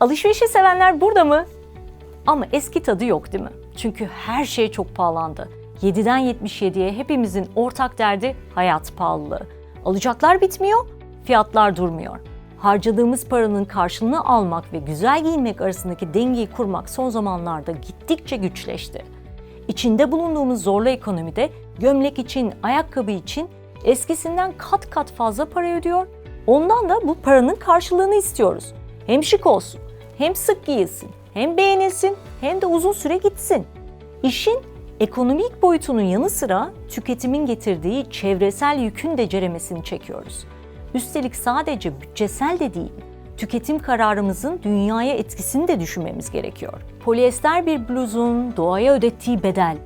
Alışverişi sevenler burada mı? Ama eski tadı yok değil mi? Çünkü her şey çok pahalandı. 7'den 77'ye hepimizin ortak derdi hayat pahalılığı. Alacaklar bitmiyor, fiyatlar durmuyor. Harcadığımız paranın karşılığını almak ve güzel giyinmek arasındaki dengeyi kurmak son zamanlarda gittikçe güçleşti. İçinde bulunduğumuz zorlu ekonomide gömlek için, ayakkabı için eskisinden kat kat fazla para ödüyor. Ondan da bu paranın karşılığını istiyoruz. Hem şık olsun, hem sık giyilsin, hem beğenilsin, hem de uzun süre gitsin. İşin ekonomik boyutunun yanı sıra tüketimin getirdiği çevresel yükün de ceremesini çekiyoruz. Üstelik sadece bütçesel de değil, tüketim kararımızın dünyaya etkisini de düşünmemiz gerekiyor. Polyester bir bluzun doğaya ödettiği bedel,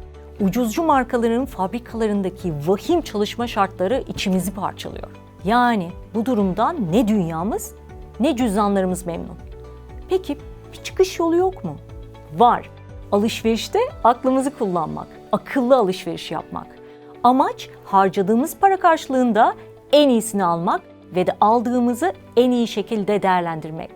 ucuzcu markaların fabrikalarındaki vahim çalışma şartları içimizi parçalıyor. Yani bu durumdan ne dünyamız ne cüzdanlarımız memnun. Peki bir çıkış yolu yok mu? Var. Alışverişte aklımızı kullanmak, akıllı alışveriş yapmak. Amaç harcadığımız para karşılığında en iyisini almak ve de aldığımızı en iyi şekilde değerlendirmek.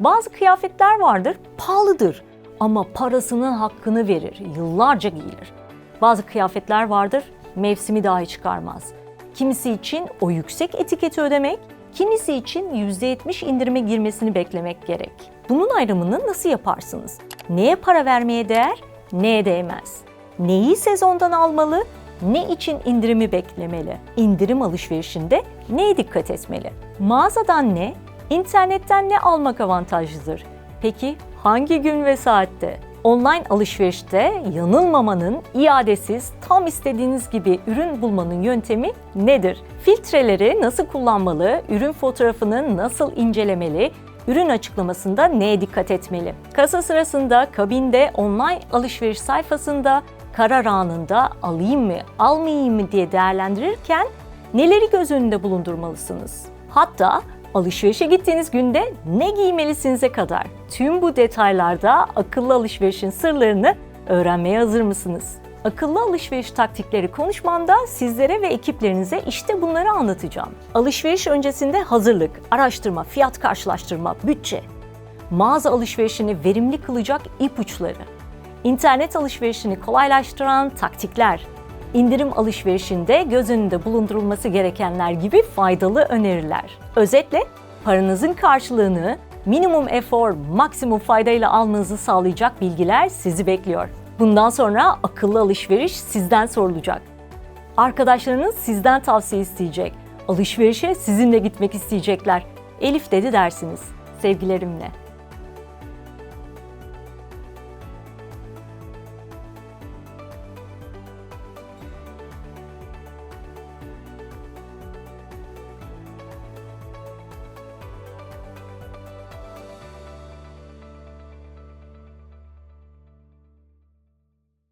Bazı kıyafetler vardır, pahalıdır ama parasının hakkını verir, yıllarca giyilir. Bazı kıyafetler vardır, mevsimi dahi çıkarmaz. Kimisi için o yüksek etiketi ödemek, kimisi için %70 indirime girmesini beklemek gerek. Bunun ayrımını nasıl yaparsınız? Neye para vermeye değer, neye değmez? Neyi sezondan almalı, ne için indirimi beklemeli? İndirim alışverişinde neye dikkat etmeli? Mağazadan ne, internetten ne almak avantajlıdır? Peki hangi gün ve saatte? Online alışverişte yanılmamanın iadesiz, tam istediğiniz gibi ürün bulmanın yöntemi nedir? Filtreleri nasıl kullanmalı, ürün fotoğrafını nasıl incelemeli, ürün açıklamasında neye dikkat etmeli? Kasa sırasında, kabinde, online alışveriş sayfasında, karar anında alayım mı, almayayım mı diye değerlendirirken neleri göz önünde bulundurmalısınız? Hatta alışverişe gittiğiniz günde ne giymelisinize kadar tüm bu detaylarda akıllı alışverişin sırlarını öğrenmeye hazır mısınız? Akıllı alışveriş taktikleri konuşmamda sizlere ve ekiplerinize işte bunları anlatacağım. Alışveriş öncesinde hazırlık, araştırma, fiyat karşılaştırma, bütçe, mağaza alışverişini verimli kılacak ipuçları, internet alışverişini kolaylaştıran taktikler, indirim alışverişinde göz önünde bulundurulması gerekenler gibi faydalı öneriler. Özetle paranızın karşılığını minimum efor, maksimum faydayla almanızı sağlayacak bilgiler sizi bekliyor. Bundan sonra akıllı alışveriş sizden sorulacak. Arkadaşlarınız sizden tavsiye isteyecek. Alışverişe sizinle gitmek isteyecekler. Elif dedi dersiniz. Sevgilerimle.